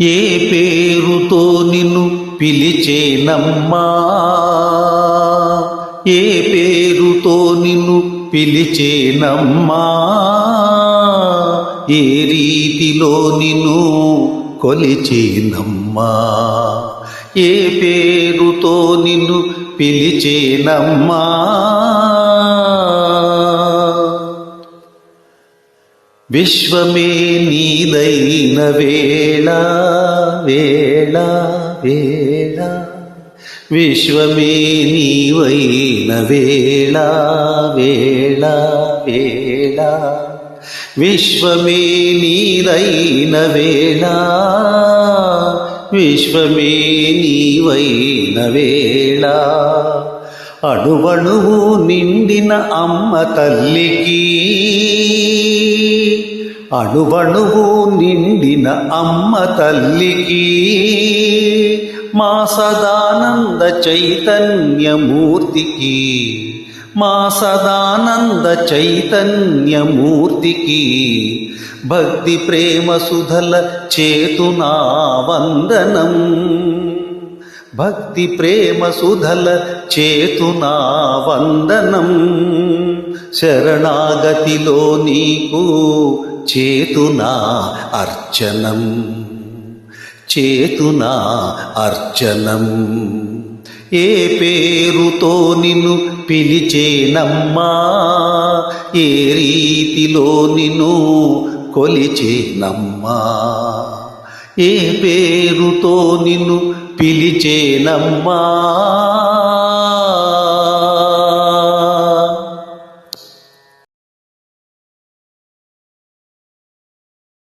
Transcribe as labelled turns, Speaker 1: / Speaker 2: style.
Speaker 1: ఏ పేరుతో నిన్ను పిలిచేనమ్మా? ఏ పేరుతో నిన్ను పిలిచేనమ్మా? ఏ రీతిలో నిన్ను కొలిచేనమ్మా? ఏ పేరుతో నిన్ను పిలిచేనమ్మా? విశ్వమే నీదైన వేళ వేళ వేళ. విశ్వమే నీవైన వేళ వేళ వేళ. విశ్వమే నీదైన వేళ విశ్వమే నీవైన వేళ. అణువణువు నిండిన అమ్మ తల్లికి. అణువణువు నిండిన అమ్మ తల్లికి. మా సదానంద చైతన్యమూర్తికి. మా సదానంద చైతన్యమూర్తికి. భక్తి ప్రేమ సుధల చేతునా వందనం. భక్తి ప్రేమ సుధల చేతునా వందనం. శరణాగతిలో నీకు చేతునా అర్చనం. చేతునా అర్చనం. ఏ పేరుతో నిన్ను పిలిచేనమ్మా? ఏ రీతిలో నిన్ను కొలిచేనమ్మా? ఏ పేరుతో నిన్ను పిలిచేనమ్మా?